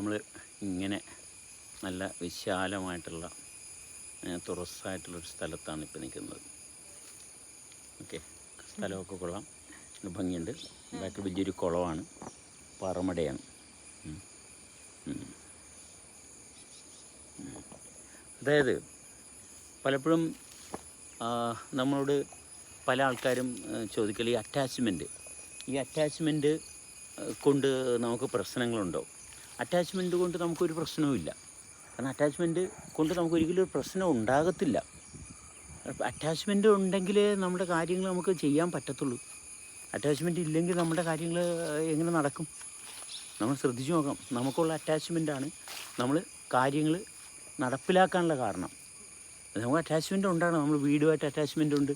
നമ്മൾ ഇങ്ങനെ നല്ല വിശാലമായിട്ടുള്ള തുറസ്സായിട്ടുള്ളൊരു സ്ഥലത്താണ് ഇപ്പോൾ നിൽക്കുന്നത് ഓക്കെ. സ്ഥലമൊക്കെ കൊള്ളാം. ഭംഗിയുണ്ട്. ബാക്കി വലിയൊരു കുളമാണ്. പറമടയാണ്. അതായത് പലപ്പോഴും നമ്മളോട് പല ആൾക്കാരും ചോദിക്കൽ ഈ അറ്റാച്ച്മെന്റ് ഈ അറ്റാച്ച്മെന്റ് കൊണ്ട് നമുക്ക് പ്രശ്നങ്ങളുണ്ടോ? അറ്റാച്ച്മെന്റ് കൊണ്ട് നമുക്കൊരു പ്രശ്നവുമില്ല. കാരണം അറ്റാച്ച്മെന്റ് കൊണ്ട് നമുക്ക് ഒരിക്കലും ഒരു പ്രശ്നം ഉണ്ടാകത്തില്ല. അറ്റാച്ച്മെന്റ് ഉണ്ടെങ്കിൽ നമ്മുടെ കാര്യങ്ങൾ നമുക്ക് ചെയ്യാൻ പറ്റത്തുള്ളൂ. അറ്റാച്ച്മെന്റ് ഇല്ലെങ്കിൽ നമ്മുടെ കാര്യങ്ങൾ എങ്ങനെ നടക്കും? നമ്മൾ ശ്രദ്ധിച്ചു നോക്കാം നമുക്കുള്ള അറ്റാച്ച്മെന്റാണ് നമ്മൾ കാര്യങ്ങൾ നടപ്പിലാക്കാനുള്ള കാരണം. നമുക്ക് അറ്റാച്ച്മെന്റ് ഉണ്ടാണ് നമ്മൾ വീടുമായിട്ട് അറ്റാച്ച്മെന്റ് ഉണ്ട്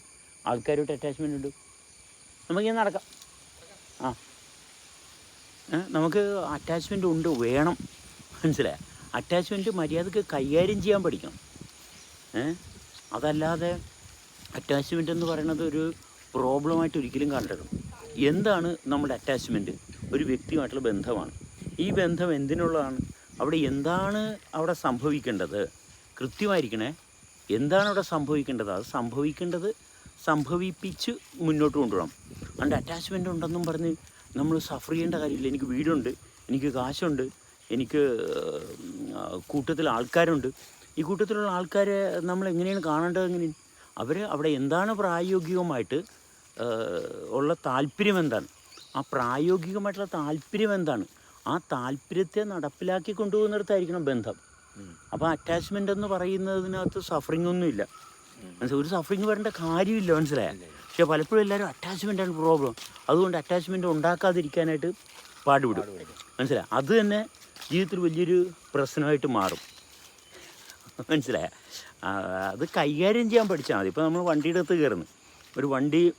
ആൾക്കാരുമായിട്ട് അറ്റാച്ച്മെന്റ് ഉണ്ട്. നമുക്കിങ്ങനെ നടക്കാം. ആ. നമുക്ക് അറ്റാച്ച്മെന്റ് ഉണ്ട് വേണം. മനസ്സിലായ? അറ്റാച്ച്മെന്റ് മര്യാദയ്ക്ക് കൈകാര്യം ചെയ്യാൻ പഠിക്കണം. അതല്ലാതെ അറ്റാച്ച്മെന്റ് എന്ന് പറയുന്നത് ഒരു പ്രോബ്ലമായിട്ട് ഒരിക്കലും കണ്ടത് എന്താണ് നമ്മുടെ അറ്റാച്ച്മെന്റ് ഒരു വ്യക്തിയുമായിട്ടുള്ള ബന്ധമാണ്. ഈ ബന്ധം എന്തിനുള്ളതാണ്? അവിടെ എന്താണ് അവിടെ സംഭവിക്കേണ്ടത്? കൃത്യമായിരിക്കണേ. എന്താണ് അവിടെ സംഭവിക്കേണ്ടത്? അത് സംഭവിക്കേണ്ടത് സംഭവിപ്പിച്ച് മുന്നോട്ട് കൊണ്ടുപോകണം അതുകൊണ്ട് അറ്റാച്ച്മെന്റ് ഉണ്ടെന്നും പറഞ്ഞ് നമ്മൾ സഫർ ചെയ്യേണ്ട കാര്യമില്ല. എനിക്ക് വീടുണ്ട് എനിക്ക് കാശുണ്ട് എനിക്ക് കൂട്ടത്തിൽ ആൾക്കാരുണ്ട്. ഈ കൂട്ടത്തിലുള്ള ആൾക്കാരെ നമ്മൾ എങ്ങനെയാണ് കാണേണ്ടത് എങ്ങനെയാണ് അവർ അവിടെ എന്താണ് പ്രായോഗികമായിട്ട് ഉള്ള താല്പര്യം എന്താണ്? ആ പ്രായോഗികമായിട്ടുള്ള താല്പര്യം എന്താണ്? ആ താല്പര്യത്തെ നടപ്പിലാക്കി കൊണ്ടുപോകുന്നിടത്തായിരിക്കണം ബന്ധം. അപ്പോൾ അറ്റാച്ച്മെന്റ് എന്ന് പറയുന്നതിനകത്ത് സഫറിങ് ഒന്നുമില്ല. മനസ്സിലായി? ഒരു സഫറിങ് വരേണ്ട കാര്യമില്ല മനസ്സിലായ? പക്ഷേ പലപ്പോഴും എല്ലാവരും അറ്റാച്ച്മെന്റാണ് പ്രോബ്ലം അതുകൊണ്ട് അറ്റാച്ച്മെന്റ് ഉണ്ടാക്കാതിരിക്കാനായിട്ട് പാടുപെടും. മനസ്സിലായി? അത് തന്നെ ജീവിതത്തിൽ വലിയൊരു പ്രശ്നമായിട്ട് മാറും. മനസ്സിലായ? അത് കൈകാര്യം ചെയ്യാൻ പഠിച്ചാൽ മതി. ഇപ്പോൾ നമ്മൾ വണ്ടിയുടെ അകത്ത് കയറുന്നു. ഒരു വണ്ടി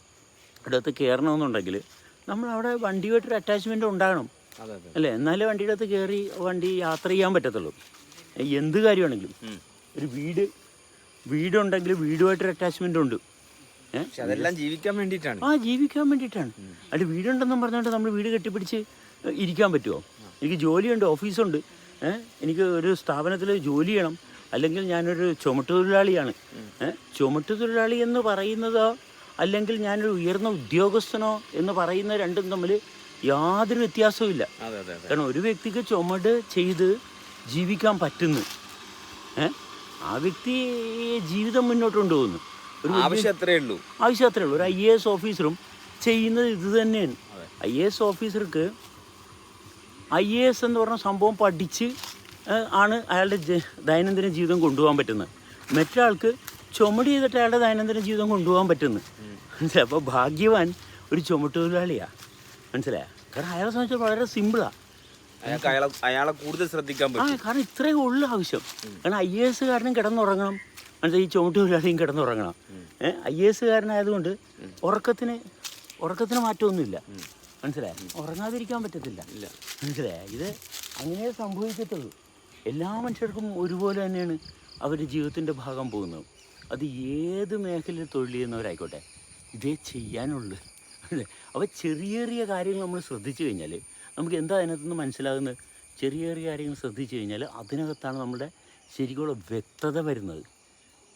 അടുത്ത് കയറണമെന്നുണ്ടെങ്കിൽ നമ്മൾ അവിടെ വണ്ടിയുമായിട്ടൊരു അറ്റാച്ച്മെന്റ് ഉണ്ടാകണം. അല്ലേ? എന്നാലേ വണ്ടിയുടെ അകത്ത് കയറി വണ്ടി യാത്ര ചെയ്യാൻ പറ്റത്തുള്ളൂ. എന്ത് കാര്യമാണെങ്കിലും. ഒരു വീട് വീടുണ്ടെങ്കിൽ വീടുമായിട്ടൊരു അറ്റാച്ച്മെന്റ് ഉണ്ട്? പക്ഷെ അതെല്ലാം ജീവിക്കാൻ വേണ്ടിയിട്ടാണ്. ആ ജീവിക്കാൻ വേണ്ടിയിട്ടാണ്. അതിൽ വീടുണ്ടെന്നും പറഞ്ഞുകൊണ്ട് നമ്മൾ വീട് കെട്ടിപ്പിടിച്ച് ഇരിക്കാൻ പറ്റുമോ എനിക്ക് ജോലിയുണ്ട് ഓഫീസുണ്ട്? എനിക്ക് ഒരു സ്ഥാപനത്തിൽ ജോലി ചെയ്യണം. അല്ലെങ്കിൽ ഞാനൊരു ചുമട്ടുതൊഴിലാളിയാണ്? ചുമട്ടുതൊഴിലാളി എന്ന് പറയുന്നതോ അല്ലെങ്കിൽ ഞാനൊരു ഉയർന്ന ഉദ്യോഗസ്ഥനോ എന്ന് പറയുന്ന രണ്ടും തമ്മിൽ യാതൊരു വ്യത്യാസവും ഇല്ല. കാരണം ഒരു വ്യക്തിക്ക് ചുമട് ചെയ്ത് ജീവിക്കാൻ പറ്റുന്നു? ആ വ്യക്തി ജീവിതം മുന്നോട്ട് കൊണ്ടുപോകുന്നു. ആവശ്യം അത്രേ ഉള്ളൂ. ആവശ്യം അത്രേ ഉള്ളൂ. ഒരു ഐ എ എസ് ഓഫീസറും ചെയ്യുന്നത് ഇത് തന്നെയാണ്. ഐ എ എസ് ഓഫീസർക്ക് ഐ എ എസ് എന്ന് പറഞ്ഞ സംഭവം പഠിച്ച് ആണ് അയാളുടെ ദൈനംദിന ജീവിതം കൊണ്ടുപോകാൻ പറ്റുന്നത്. മറ്റൊരാൾക്ക് ചുമട് ചെയ്തിട്ട് അയാളുടെ ദൈനംദിന ജീവിതം കൊണ്ടുപോകാൻ പറ്റുന്നത്. മനസ്സിലായി? അപ്പോൾ ഭാഗ്യവാൻ ഒരു ചുമട്ടുതൊഴിലാളിയാണ് മനസ്സിലായ? കാരണം അയാളെ സംബന്ധിച്ച് വളരെ സിമ്പിളാണ് അയാളെ കൂടുതൽ ശ്രദ്ധിക്കാൻ പറ്റും. കാരണം ഇത്രയേ ഉള്ളു ആവശ്യം. കാരണം ഐ എ കാരണം കിടന്നുറങ്ങണം. മനസ്സിലായി ഈ ചുമട്ടുതൊഴിലാളിയും കിടന്നുറങ്ങണം. ഏഹ് ഐ എ എസ്സുകാരനായതുകൊണ്ട് ഉറക്കത്തിന് ഉറക്കത്തിന് മാറ്റമൊന്നുമില്ല. മനസ്സിലായ? ഉറങ്ങാതിരിക്കാൻ പറ്റത്തില്ല. ഇല്ല. മനസ്സിലായ? ഇത് അങ്ങനെ സംഭവിക്കത്തുള്ളൂ. എല്ലാ മനുഷ്യർക്കും ഒരുപോലെ തന്നെയാണ് അവരുടെ ജീവിതത്തിന്റെ ഭാഗം പോകുന്നത്. അത് ഏത് മേഖലയിൽ തൊഴിൽ ചെയ്യുന്നവരായിക്കോട്ടെ ഇതേ ചെയ്യാനുള്ളൂ. അല്ലേ? അപ്പോൾ ചെറിയ ചെറിയ കാര്യങ്ങൾ നമ്മൾ ശ്രദ്ധിച്ചു കഴിഞ്ഞാൽ നമുക്ക് എന്താ അതിനകത്തുനിന്ന് മനസ്സിലാകുന്നത്? ചെറിയ ചെറിയ കാര്യങ്ങൾ ശ്രദ്ധിച്ചു കഴിഞ്ഞാൽ അതിനകത്താണ് നമ്മുടെ ശരിക്കുള്ള വ്യക്തത വരുന്നത്.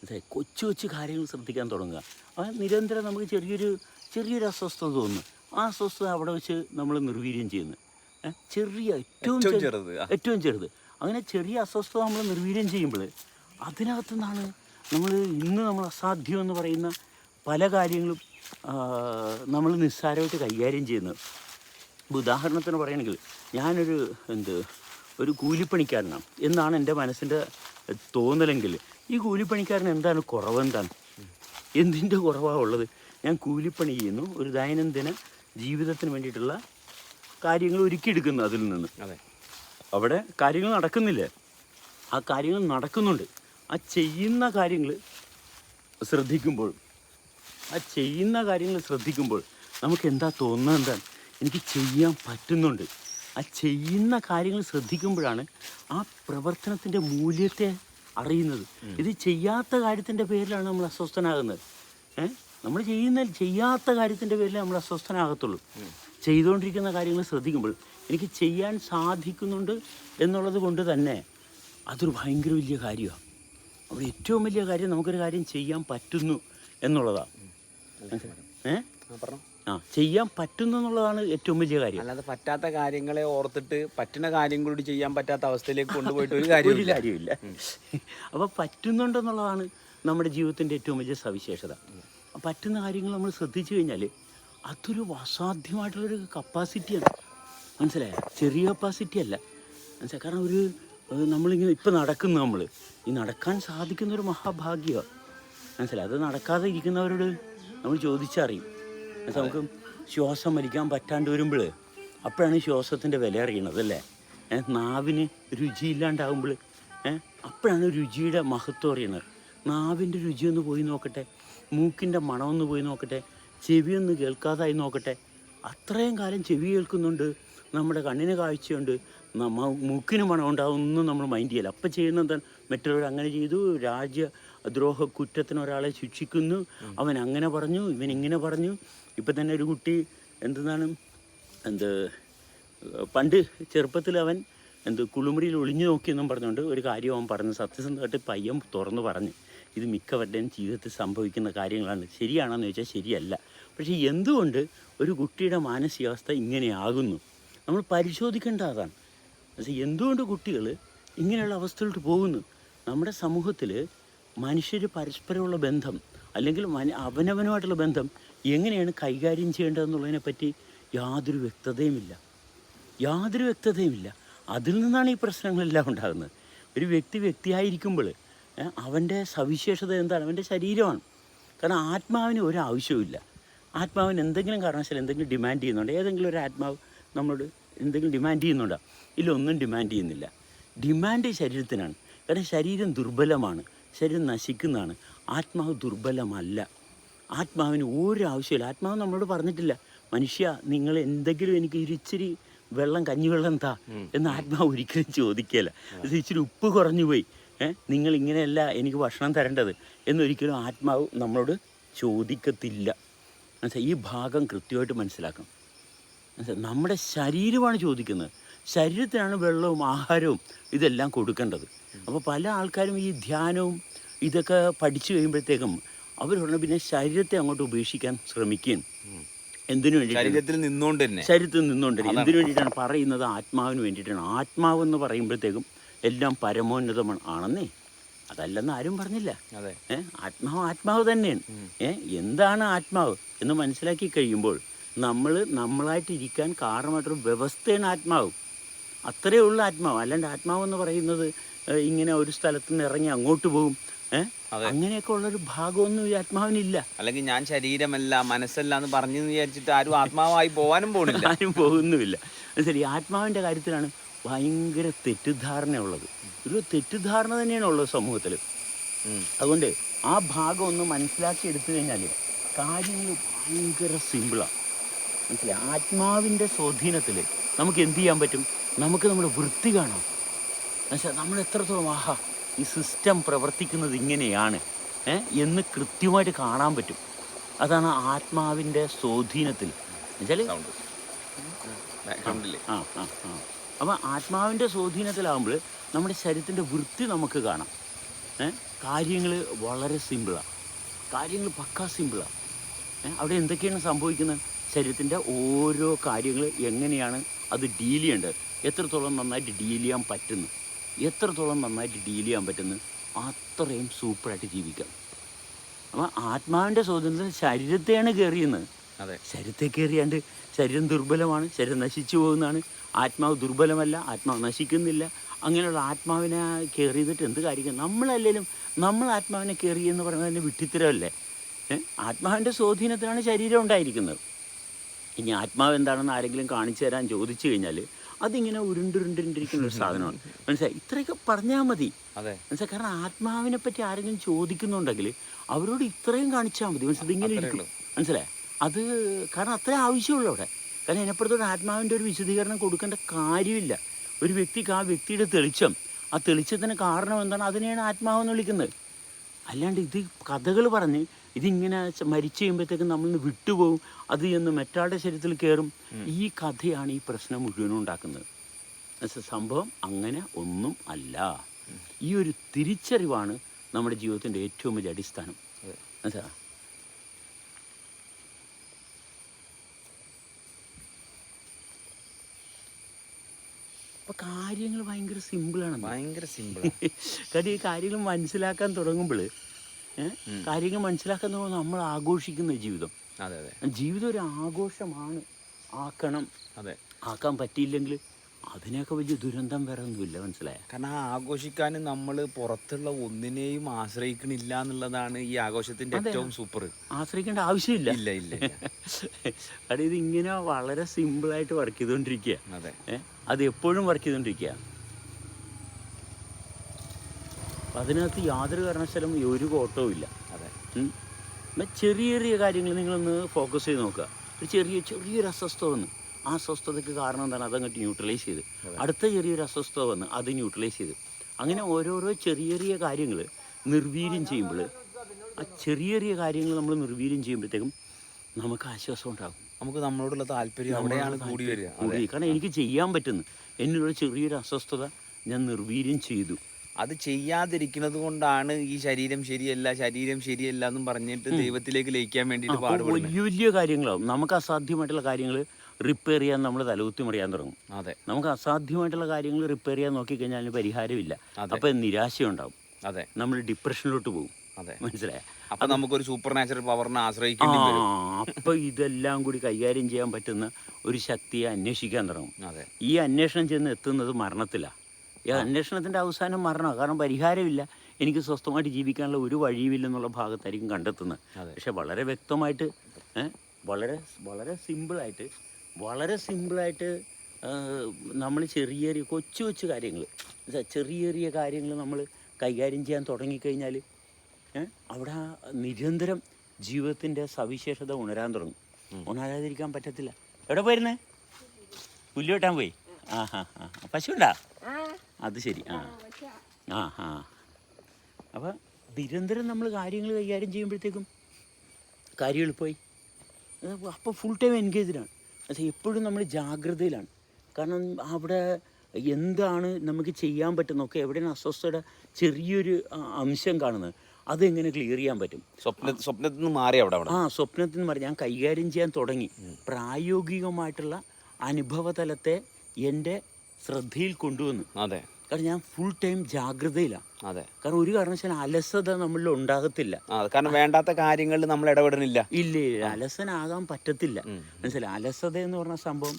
അതെ കൊച്ചു കൊച്ചു കാര്യങ്ങൾ ശ്രദ്ധിക്കാൻ തുടങ്ങുക. അത് നിരന്തരം നമുക്ക് ചെറിയൊരു ചെറിയൊരു അസ്വസ്ഥത തോന്നുന്നു ആ അസ്വസ്ഥത അവിടെ വെച്ച് നമ്മൾ നിർവീര്യം ചെയ്യുന്നു. ചെറിയ ഏറ്റവും ഏറ്റവും ചെറുത് ഏറ്റവും ചെറുത്. അങ്ങനെ ചെറിയ അസ്വസ്ഥത നമ്മൾ നിർവീര്യം ചെയ്യുമ്പോൾ അതിനകത്തു നിന്നാണ് നമ്മൾ ഇന്ന് നമ്മൾ അസാധ്യം എന്ന് പറയുന്ന പല കാര്യങ്ങളും നമ്മൾ നിസ്സാരമായിട്ട് കൈകാര്യം ചെയ്യുന്നത്. ഇപ്പൊ ഉദാഹരണത്തിന് പറയുകയാണെങ്കിൽ ഞാനൊരു എന്ത് ഒരു കൂലിപ്പണിക്കാരനാണ് എന്നാണ് എന്റെ മനസ്സിന്റെ തോന്നലെങ്കിൽ ഈ കൂലിപ്പണിക്കാരൻ എന്താണ് കുറവെന്താണ്? എന്തിന്റെ കുറവാണ് ഉള്ളത്? ഞാൻ കൂലിപ്പണി ചെയ്യുന്നു. ഒരു ദൈനംദിന ജീവിതത്തിന് വേണ്ടിയിട്ടുള്ള കാര്യങ്ങൾ ഒരുക്കിയെടുക്കുന്നു അതിൽ നിന്ന്. അതെ. അവിടെ കാര്യങ്ങൾ നടക്കുന്നില്ല. ആ കാര്യങ്ങൾ നടക്കുന്നുണ്ട്. ആ ചെയ്യുന്ന കാര്യങ്ങൾ ശ്രദ്ധിക്കുമ്പോൾ ആ ചെയ്യുന്ന കാര്യങ്ങൾ ശ്രദ്ധിക്കുമ്പോൾ നമുക്ക് എന്താ തോന്നുന്നത് എന്താണ്? എനിക്ക് ചെയ്യാൻ പറ്റുന്നുണ്ട്. ആ ചെയ്യുന്ന കാര്യങ്ങൾ ശ്രദ്ധിക്കുമ്പോഴാണ് ആ പ്രവർത്തനത്തിന്റെ മൂല്യത്തെ അറിയുന്നത്. ഇത് ചെയ്യാത്ത കാര്യത്തിന്റെ പേരിലാണ് നമ്മൾ അസ്വസ്ഥനാകുന്നത്. ഏ? നമ്മൾ ചെയ്യുന്ന ചെയ്യാത്ത കാര്യത്തിന്റെ പേരിൽ നമ്മൾ അസ്വസ്ഥനാകത്തുള്ളൂ. ചെയ്തുകൊണ്ടിരിക്കുന്ന കാര്യങ്ങൾ ശ്രദ്ധിക്കുമ്പോൾ എനിക്ക് ചെയ്യാൻ സാധിക്കുന്നുണ്ട് എന്നുള്ളത് കൊണ്ട് തന്നെ അതൊരു ഭയങ്കര വലിയ കാര്യമാണ് അവിടെ ഏറ്റവും വലിയ കാര്യം നമുക്കൊരു കാര്യം ചെയ്യാൻ പറ്റുന്നു എന്നുള്ളതാണ് ഏ? പറഞ്ഞു. ആ ചെയ്യാൻ പറ്റുന്നു എന്നുള്ളതാണ് ഏറ്റവും വലിയ കാര്യം. അല്ലാതെ പറ്റാത്ത കാര്യങ്ങളെ ഓർത്തിട്ട് പറ്റുന്ന കാര്യം കൂടി ചെയ്യാൻ പറ്റാത്ത അവസ്ഥയിലേക്ക് കൊണ്ടുപോയിട്ട് ഒരു കാര്യം കാര്യമില്ല അപ്പൊ അപ്പോൾ പറ്റുന്നുണ്ടെന്നുള്ളതാണ് നമ്മുടെ ജീവിതത്തിന്റെ ഏറ്റവും വലിയ സവിശേഷത. പറ്റുന്ന കാര്യങ്ങൾ നമ്മൾ ശ്രദ്ധിച്ചു കഴിഞ്ഞാൽ അതൊരു അസാധ്യമായിട്ടുള്ളൊരു കപ്പാസിറ്റിയാണ് മനസ്സിലായോ? ചെറിയ കപ്പാസിറ്റി അല്ല. മനസ്സിലായി? കാരണം ഒരു നമ്മളിങ്ങനെ ഇപ്പം നടക്കുന്നു നമ്മൾ ഈ നടക്കാൻ സാധിക്കുന്ന ഒരു മഹാഭാഗ്യമാണ് മനസ്സിലായി? അത് നടക്കാതെ ഇരിക്കുന്നവരോട് നമ്മൾ ചോദിച്ചറിയും. എന്നിട്ട് നമുക്ക് ശ്വാസം വലിക്കാൻ പറ്റാണ്ട് വരുമ്പോൾ അപ്പോഴാണ് ശ്വാസത്തിന്റെ വില അറിയണത് അല്ലേ? നാവിന് രുചിയില്ലാണ്ടാവുമ്പോൾ അപ്പോഴാണ് രുചിയുടെ മഹത്വം അറിയണത്. നാവിന്റെ രുചി ഒന്ന് പോയി നോക്കട്ടെ മൂക്കിന്റെ മണമൊന്ന് പോയി നോക്കട്ടെ ചെവി ഒന്ന് കേൾക്കാതായി നോക്കട്ടെ. അത്രയും കാലം ചെവി കേൾക്കുന്നുണ്ട് നമ്മുടെ കണ്ണിന് കാഴ്ചയുണ്ട് നമ്മ മൂക്കിന് മണം ഉണ്ടാവുമെന്നും നമ്മൾ മൈൻഡ് ചെയ്യില്ല അപ്പം ചെയ്യുന്നത് മറ്റുള്ളവർ അങ്ങനെ ചെയ്തു രാജ്യദ്രോഹ കുറ്റത്തിന് ഒരാളെ ശിക്ഷിക്കുന്നു അവൻ അങ്ങനെ പറഞ്ഞു ഇവൻ ഇങ്ങനെ പറഞ്ഞു ഇപ്പം തന്നെ ഒരു കുട്ടി എന്തെന്നാണ് എന്ത് പണ്ട് ചെറുപ്പത്തിൽ അവൻ എന്ത് കുളിമുറിയിൽ ഒളിഞ്ഞു നോക്കിയെന്നും പറഞ്ഞുകൊണ്ട് ഒരു കാര്യം അവൻ പറഞ്ഞു. സത്യസന്ധമായിട്ട് പയ്യൻ തുറന്നു പറഞ്ഞു. ഇത് മിക്കവരുടെയും ജീവിതത്തിൽ സംഭവിക്കുന്ന കാര്യങ്ങളാണ്. ശരിയാണെന്ന് ചോദിച്ചാൽ ശരിയല്ല. പക്ഷേ എന്തുകൊണ്ട് ഒരു കുട്ടിയുടെ മാനസികാവസ്ഥ ഇങ്ങനെയാകുന്നു? നമ്മൾ പരിശോധിക്കേണ്ട അതാണ്. പക്ഷേ എന്തുകൊണ്ട് കുട്ടികൾ ഇങ്ങനെയുള്ള അവസ്ഥയിലോട്ട് പോകുന്നു? നമ്മുടെ സമൂഹത്തിൽ മനുഷ്യർ പരസ്പരമുള്ള ബന്ധം അല്ലെങ്കിൽ അവനവനുമായിട്ടുള്ള ബന്ധം എങ്ങനെയാണ് കൈകാര്യം ചെയ്യേണ്ടതെന്നുള്ളതിനെ പറ്റി യാതൊരു വ്യക്തതയുമില്ല. യാതൊരു വ്യക്തതയുമില്ല. അതിൽ നിന്നാണ് ഈ പ്രശ്നങ്ങളെല്ലാം ഉണ്ടാകുന്നത്. ഒരു വ്യക്തി വ്യക്തിയായിരിക്കുമ്പോൾ അവന്റെ സവിശേഷത എന്താണ്? അവന്റെ ശരീരമാണ്. കാരണം ആത്മാവിന് ഒരു ആവശ്യവുമില്ല ആത്മാവിന് എന്തെങ്കിലും കാരണവശാൽ എന്തെങ്കിലും ഡിമാൻഡ് ചെയ്യുന്നുണ്ട്? ഏതെങ്കിലും ഒരു ആത്മാവ് നമ്മളോട് എന്തെങ്കിലും ഡിമാൻഡ് ചെയ്യുന്നുണ്ടോ? ഇല്ല ഒന്നും ഡിമാൻഡ് ചെയ്യുന്നില്ല. ഡിമാൻഡ് ശരീരത്തിനാണ്. കാരണം ശരീരം ദുർബലമാണ്. ശരീരം നശിക്കുന്നതാണ്. ആത്മാവ് ദുർബലമല്ല. ആത്മാവിന് ഒരു ആവശ്യമില്ല. ആത്മാവ് നമ്മളോട് പറഞ്ഞിട്ടില്ല മനുഷ്യ നിങ്ങൾ എന്തെങ്കിലും എനിക്ക് ഇരിച്ചിരി വെള്ളം കഞ്ഞി വെള്ളം കഞ്ഞിവെള്ളം താ എന്ന് ആത്മാവ് ഒരിക്കലും ചോദിക്കുകയില്ല അത് ഇച്ചിരി ഉപ്പ് കുറഞ്ഞു പോയി. ഏഹ് നിങ്ങൾ ഇങ്ങനെയല്ല എനിക്ക് ഭക്ഷണം തരേണ്ടത് എന്നൊരിക്കലും ആത്മാവ് നമ്മളോട് ചോദിക്കത്തില്ല. മനസ്സിലായി? ഈ ഭാഗം കൃത്യമായിട്ട് മനസ്സിലാക്കണം. മനസ്സിലായി? നമ്മുടെ ശരീരമാണ് ചോദിക്കുന്നത്. ശരീരത്തിനാണ് വെള്ളവും ആഹാരവും ഇതെല്ലാം കൊടുക്കേണ്ടത്. അപ്പോൾ പല ആൾക്കാരും ഈ ധ്യാനവും ഇതൊക്കെ പഠിച്ചു കഴിയുമ്പോഴത്തേക്കും അവർ പറഞ്ഞു പിന്നെ ശരീരത്തെ അങ്ങോട്ട് ഉപേക്ഷിക്കാൻ ശ്രമിക്കുകയും എന്തിനു വേണ്ടിയിട്ടാണ്? ശരീരത്തിൽ നിന്നുകൊണ്ട് തന്നെ. ശരീരത്തിൽ നിന്നുകൊണ്ട് എന്തിനു വേണ്ടിയിട്ടാണ് പറയുന്നത്? ആത്മാവിന് വേണ്ടിയിട്ടാണ്. ആത്മാവെന്ന് പറയുമ്പോഴത്തേക്കും എല്ലാം പരമോന്നതമാണ്. ആണെന്നേ. അതല്ലെന്ന് ആരും പറഞ്ഞില്ല. ആത്മാവ് ആത്മാവ് തന്നെയാണ്. ഏ എന്താണ് ആത്മാവ് എന്ന് മനസ്സിലാക്കി കഴിയുമ്പോൾ നമ്മൾ നമ്മളായിട്ടിരിക്കാൻ കാരണമായിട്ടൊരു വ്യവസ്ഥയാണ് ആത്മാവ്. അത്രയേ ഉള്ളൂ ആത്മാവ്. അല്ലാണ്ട് ആത്മാവ് എന്ന് പറയുന്നത് ഇങ്ങനെ ഒരു സ്ഥലത്ത് നിന്ന് ഇറങ്ങി അങ്ങോട്ട് പോകും. അങ്ങനെയൊക്കെ ഉള്ളൊരു ഭാഗമൊന്നും ഈ ആത്മാവിനില്ല. അല്ലെങ്കിൽ ഞാൻ ശരീരമല്ല മനസ്സല്ല എന്ന് പറഞ്ഞു വിചാരിച്ചിട്ട് ആരും ആത്മാവായി പോവാനും പോകുന്നില്ല ആരും പോകുന്നുമില്ല. ശരി ആത്മാവിന്റെ കാര്യത്തിലാണ് ഭയങ്കര തെറ്റിദ്ധാരണ ഉള്ളത് ഒരു തെറ്റിദ്ധാരണ തന്നെയാണ് ഉള്ളത് സമൂഹത്തിൽ അതുകൊണ്ട് ആ ഭാഗം ഒന്ന് മനസ്സിലാക്കി എടുത്തു കഴിഞ്ഞാൽ കാര്യങ്ങൾ ഭയങ്കര സിമ്പിളാണ് മനസ്സിലായി? ആത്മാവിന്റെ സ്വാധീനത്തിൽ നമുക്ക് എന്ത് ചെയ്യാൻ പറ്റും? നമുക്ക് നമ്മുടെ വൃത്തി കാണാം. എന്നുവെച്ചാൽ നമ്മൾ എത്രത്തോളം ആഹാ ഈ സിസ്റ്റം പ്രവർത്തിക്കുന്നത് ഇങ്ങനെയാണ് എന്ന് കൃത്യമായിട്ട് കാണാൻ പറ്റും. അതാണ് ആത്മാവിന്റെ സ്വാധീനത്തിൽ. എന്നുവെച്ചാൽ സൗണ്ട് ആ ആ ആ അപ്പോൾ ആത്മാവിന്റെ സ്വാധീനത്തിലാകുമ്പോൾ നമ്മുടെ ശരീരത്തിന്റെ വൃത്തി നമുക്ക് കാണാം. കാര്യങ്ങൾ വളരെ സിമ്പിളാണ് കാര്യങ്ങൾ പക്കാ സിമ്പിളാണ് അവിടെ എന്തൊക്കെയാണ് സംഭവിക്കുന്നത്? ശരീരത്തിന്റെ ഓരോ കാര്യങ്ങൾ എങ്ങനെയാണ് അത് ഡീൽ ചെയ്യേണ്ടത്? എത്രത്തോളം നന്നായിട്ട് ഡീൽ ചെയ്യാൻ പറ്റുന്നു? എത്രത്തോളം നന്നായിട്ട് ഡീൽ ചെയ്യാൻ പറ്റുന്നു അത്രയും സൂപ്പറായിട്ട് ജീവിക്കാം. അപ്പോൾ ആത്മാവിന്റെ സ്വാതന്ത്ര്യം ശരീരത്തെയാണ് കയറിയുന്നത് അതെ. ശരീരത്തെ കയറിയാണ്ട് ശരീരം ദുർബലമാണ് ശരീരം നശിച്ചു പോകുന്നതാണ്. ആത്മാവ് ദുർബലമല്ല ആത്മാവ് നശിക്കുന്നില്ല. അങ്ങനെയുള്ള ആത്മാവിനെ കയറിയിട്ട് എന്ത് കാര്യം? നമ്മളല്ലേലും നമ്മൾ ആത്മാവിനെ കയറി എന്ന് പറയുന്നത് തന്നെ വിട്ടിത്തരമല്ലേ? ആത്മാവിന്റെ സ്വാധീനത്തിലാണ് ശരീരം ഉണ്ടായിരിക്കുന്നത്. ഇനി ആത്മാവ് എന്താണെന്ന് ആരെങ്കിലും കാണിച്ചു തരാൻ ചോദിച്ചു കഴിഞ്ഞാൽ അതിങ്ങനെ ഉരുണ്ടുരുണ്ടിരിക്കുന്ന ഒരു സാധനമാണ്. മനസ്സിലായി? ഇത്രയൊക്കെ പറഞ്ഞാൽ മതി. അതെ. മനസ്സിലായി? കാരണം ആത്മാവിനെ പറ്റി ആരെങ്കിലും ചോദിക്കുന്നുണ്ടെങ്കിൽ അവരോട് ഇത്രയും കാണിച്ചാൽ മതി. മനസ്സിലായി? ഇങ്ങനെ ഇരിക്കും. മനസ്സിലായി? അത് കാരണം അത്ര ആവശ്യമുള്ളൂ അവിടെ. കാരണം എന്നെപ്പുറത്തോട് ആത്മാവിന്റെ ഒരു വിശദീകരണം കൊടുക്കേണ്ട കാര്യമില്ല. ഒരു വ്യക്തിക്ക് ആ വ്യക്തിയുടെ തെളിച്ചം ആ തെളിച്ചത്തിന് കാരണം എന്താണ്? അതിനെയാണ് ആത്മാവെന്ന് വിളിക്കുന്നത്. അല്ലാണ്ട് ഇത് കഥകൾ പറഞ്ഞ് ഇതിങ്ങനെ മരിച്ചു കഴിയുമ്പോഴത്തേക്കും നമ്മളിന്ന് വിട്ടുപോകും. അത് ചെന്ന് മറ്റാളുടെ ശരീരത്തിൽ കയറും ഈ കഥയാണ് ഈ പ്രശ്നം മുഴുവനും ഉണ്ടാക്കുന്നത്. സംഭവം അങ്ങനെ ഒന്നും അല്ല. ഈ ഒരു തിരിച്ചറിവാണ് നമ്മുടെ ജീവിതത്തിന്റെ ഏറ്റവും വലിയ അടിസ്ഥാനം. മനസ്സിലാ അപ്പൊ കാര്യങ്ങൾ ഭയങ്കര സിമ്പിളാണ് ഭയങ്കര സിമ്പിൾ കാര്യം ഈ കാര്യങ്ങൾ മനസ്സിലാക്കാൻ തുടങ്ങുമ്പോൾ കാര്യങ്ങൾ മനസ്സിലാക്കാൻ തുടങ്ങുമ്പോൾ നമ്മൾ ആഘോഷിക്കുന്ന ജീവിതം. ജീവിതം ഒരു ആഘോഷമാണ്. ആക്കണം. അതെ. ആക്കാൻ പറ്റിയില്ലെങ്കിൽ അതിനൊക്കെ വലിയ ദുരന്തം വേറെ ഒന്നുമില്ല മനസ്സിലായ? കാരണം ആ ആഘോഷിക്കാൻ നമ്മൾ പുറത്തുള്ള ഒന്നിനെയും ആശ്രയിക്കണില്ല എന്നുള്ളതാണ് ഈ ആഘോഷത്തിന്റെ ഏറ്റവും സൂപ്പർ ആശ്രയിക്കേണ്ട ആവശ്യമില്ല. ഇല്ല ഇല്ല അത് ഇത് ഇങ്ങനെ വളരെ സിമ്പിളായിട്ട് വർക്ക് ചെയ്തുകൊണ്ടിരിക്കുക അതെ. അത് എപ്പോഴും വർക്ക് ചെയ്തുകൊണ്ടിരിക്കുക അതിനകത്ത് യാതൊരു കാരണവശാലും ഒരു കോട്ടവും ഇല്ല. അതെ. ചെറിയ ചെറിയ കാര്യങ്ങൾ നിങ്ങളൊന്ന് ഫോക്കസ് ചെയ്ത് നോക്കുക. ഒരു ചെറിയ ചെറിയൊരു അസ്വസ്ഥത വന്ന്. ആ അസ്വസ്ഥതയ്ക്ക് കാരണം എന്താണ്? അതങ്ങോട്ട് ന്യൂട്രലൈസ് ചെയ്ത്. അടുത്ത ചെറിയൊരു അസ്വസ്ഥത വന്ന് അത് ന്യൂട്രലൈസ് ചെയ്ത്. അങ്ങനെ ഓരോരോ ചെറിയ ചെറിയ കാര്യങ്ങൾ നിർവീര്യം ചെയ്യുമ്പോൾ ആ ചെറിയ ചെറിയ കാര്യങ്ങൾ നമ്മൾ നിർവീര്യം ചെയ്യുമ്പോഴത്തേക്കും നമുക്ക് ആശ്വാസം ഉണ്ടാകും. നമുക്ക് നമ്മളോടുള്ള താല്പര്യം അവിടെയാണ് കൂടി വരിക. കൂടി. കാരണം എനിക്ക് ചെയ്യാൻ പറ്റുന്നു. എന്നുള്ള ചെറിയൊരു അസ്വസ്ഥത ഞാൻ നിർവീര്യം ചെയ്തു. അത് ചെയ്യാതിരിക്കുന്നത് കൊണ്ടാണ് ഈ ശരീരം ശരിയല്ല ശരീരം ശരിയല്ല എന്നും പറഞ്ഞിട്ട് ദൈവത്തിലേക്ക് ലയിക്കാൻ വേണ്ടിയിട്ട് പാടുപെടുന്നത് വലിയ വലിയ കാര്യങ്ങളാവും. നമുക്ക് അസാധ്യമായിട്ടുള്ള കാര്യങ്ങൾ റിപ്പയർ ചെയ്യാൻ നമ്മൾ തലകുത്തി മറിയാൻ തുടങ്ങും. അതെ. നമുക്ക് അസാധ്യമായിട്ടുള്ള കാര്യങ്ങൾ റിപ്പയർ ചെയ്യാൻ നോക്കിക്കഴിഞ്ഞാൽ അതിന് പരിഹാരമില്ല. അപ്പൊ നിരാശയുണ്ടാവും. അതെ. നമ്മൾ ഡിപ്രഷനിലോട്ട് പോകും. അതെ. മനസ്സിലായ? അപ്പൊ നമുക്കൊരു സൂപ്പർ നാച്ചുറൽ പവറിനെ ആശ്രയിക്കേണ്ടി വരും. അപ്പോൾ ഇതെല്ലാം കൂടി കൈകാര്യം ചെയ്യാൻ പറ്റുന്ന ഒരു ശക്തിയെ അന്വേഷിക്കാൻ തുടങ്ങും. അതെ. ഈ അന്വേഷണം ചെന്ന് എത്തുന്നത് മരണത്തിലാണ് ഈ അന്വേഷണത്തിന്റെ അവസാനം മരണമാണ് കാരണം പരിഹാരമില്ല. എനിക്ക് സ്വസ്ഥമായിട്ട് ജീവിക്കാനുള്ള ഒരു വഴിയുമില്ലെന്നുള്ള ഭാഗത്തായിരിക്കും കണ്ടെത്തുന്നത്. പക്ഷെ വളരെ വ്യക്തമായിട്ട് വളരെ വളരെ സിമ്പിളായിട്ട് വളരെ സിമ്പിളായിട്ട് നമ്മൾ ചെറിയ ചെറിയ കൊച്ചു കൊച്ചു കാര്യങ്ങൾ. ചെറിയ ചെറിയ കാര്യങ്ങൾ നമ്മൾ കൈകാര്യം ചെയ്യാൻ തുടങ്ങിക്കഴിഞ്ഞാൽ അവിടെ നിരന്തരം ജീവിതത്തിന്റെ സവിശേഷത ഉണരാൻ തുടങ്ങും. ഉണരാതിരിക്കാൻ പറ്റത്തില്ല. എവിടെ പോയിരുന്നേ? പുല്ലുവെട്ടാൻ പോയി? ആ ഹാ ആ പശുണ്ടാ അത് ശരി. ആ. ആ ആ. അപ്പോൾ നിരന്തരം നമ്മൾ കാര്യങ്ങൾ കൈകാര്യം ചെയ്യുമ്പോഴത്തേക്കും കാര്യം എളുപ്പമായി. അപ്പോൾ ഫുൾ ടൈം എൻഗേജ്ഡാണ് പക്ഷേ എപ്പോഴും നമ്മൾ ജാഗ്രതയിലാണ്. കാരണം അവിടെ എന്താണ് നമുക്ക് ചെയ്യാൻ പറ്റുന്നൊക്കെ എവിടെയാണ് അസ്വസ്ഥയുടെ ചെറിയൊരു അംശം കാണുന്നത്? അതെങ്ങനെ ക്ലിയർ ചെയ്യാൻ പറ്റും? സ്വപ്ന സ്വപ്നത്തിൽ നിന്ന് മാറി അവിടെ അവിടെ. ആ സ്വപ്നത്തിൽ നിന്ന് മാറി. ഞാൻ കൈകാര്യം ചെയ്യാൻ തുടങ്ങി. പ്രായോഗികമായിട്ടുള്ള അനുഭവതലത്തെ എന്റെ ശ്രദ്ധയിൽ കൊണ്ടുവന്നു. അതെ. കാരണം ഞാൻ ഫുൾ ടൈം ജാഗ്രതയിലാണ്. അതെ. കാരണം ഒരു കാരണവശാലും അലസത നമ്മളിൽ ഉണ്ടാകത്തില്ല. കാരണം വേണ്ടാത്ത കാര്യങ്ങളിൽ നമ്മൾ ഇടപെടുന്നില്ല. ഇല്ല ഇല്ല അലസനാകാൻ പറ്റത്തില്ല. മനസ്സിലായി? അലസത എന്ന് പറഞ്ഞ സംഭവം